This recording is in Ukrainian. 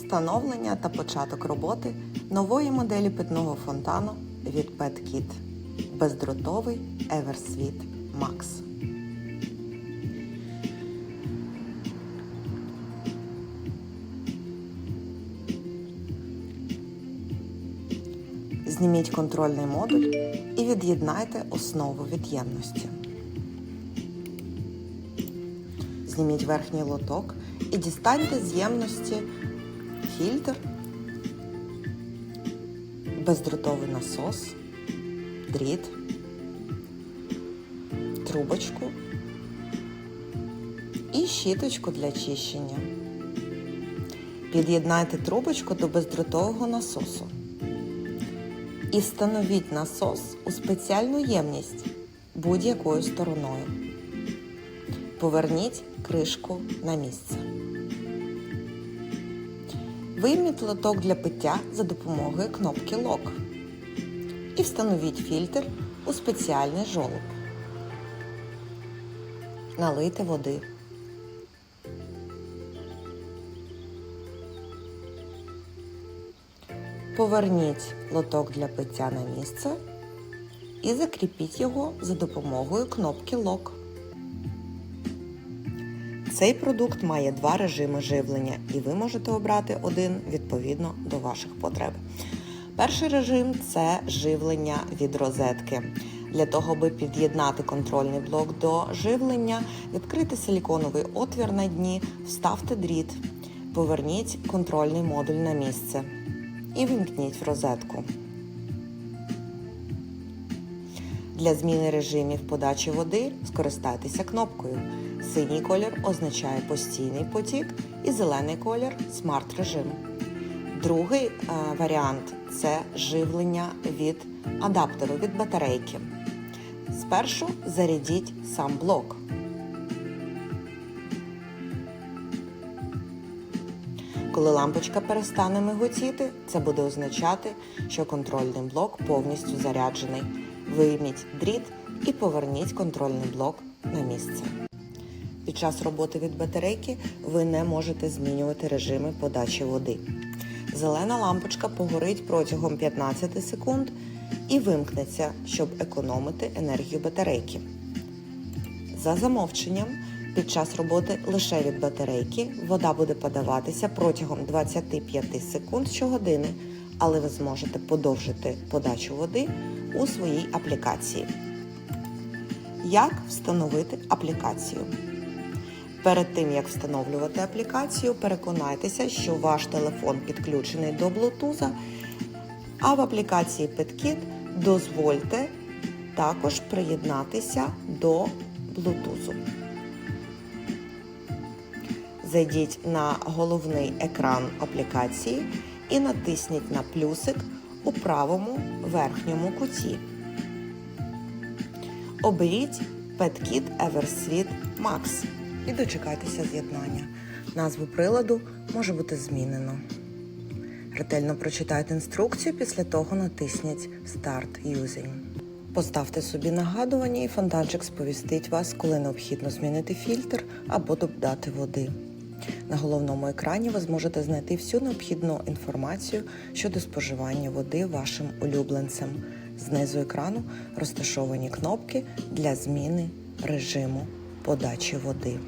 встановлення та початок роботи нової моделі питного фонтану від PetKit. Бездротовий Eversweet Max. Зніміть контрольний модуль і від'єднайте основу від ємності. Зніміть верхній лоток і дістаньте з ємності фільтр, бездротовий насос, дріт, трубочку і щіточку для чищення. Під'єднайте трубочку до бездротового насосу і встановіть насос у спеціальну ємність будь-якою стороною. Поверніть кришку на місце. Вийміть лоток для пиття за допомогою кнопки Лок і встановіть фільтр у спеціальний жолоб. Налийте води. Поверніть лоток для пиття на місце і закріпіть його за допомогою кнопки Лок. Цей продукт має два режими живлення, і ви можете обрати один відповідно до ваших потреб. Перший режим це живлення від розетки. Для того, аби під'єднати контрольний блок до живлення, відкрити силіконовий отвір на дні, вставте дріт, поверніть контрольний модуль на місце і вимкніть в розетку. Для зміни режимів подачі води скористайтеся кнопкою. Синій колір означає постійний потік і зелений колір смарт режим. Другий е, варіант це живлення від адаптеру від батарейки. Спершу зарядіть сам блок. Коли лампочка перестане миготіти, це буде означати, що контрольний блок повністю заряджений. Вийміть дріт і поверніть контрольний блок на місце. Під час роботи від батарейки ви не можете змінювати режими подачі води. Зелена лампочка погорить протягом 15 секунд і вимкнеться, щоб економити енергію батарейки. За замовченням, під час роботи лише від батарейки вода буде подаватися протягом 25 секунд щогодини, але ви зможете подовжити подачу води у своїй аплікації. Як встановити аплікацію? Перед тим як встановлювати аплікацію, переконайтеся, що ваш телефон підключений до Bluetooth, а в аплікації PetKit дозвольте також приєднатися до Bluetooth. Зайдіть на головний екран аплікації і натисніть на плюсик у правому верхньому куті. Оберіть PetKit Eversweet Max і дочекайтеся з'єднання. Назву приладу може бути змінено. Ретельно прочитайте інструкцію, після того натисніть Start Using. Поставте собі нагадування і фонтанчик сповістить вас, коли необхідно змінити фільтр або додати води. На головному екрані ви зможете знайти всю необхідну інформацію щодо споживання води вашим улюбленцем. Знизу екрану розташовані кнопки для зміни режиму подачі води.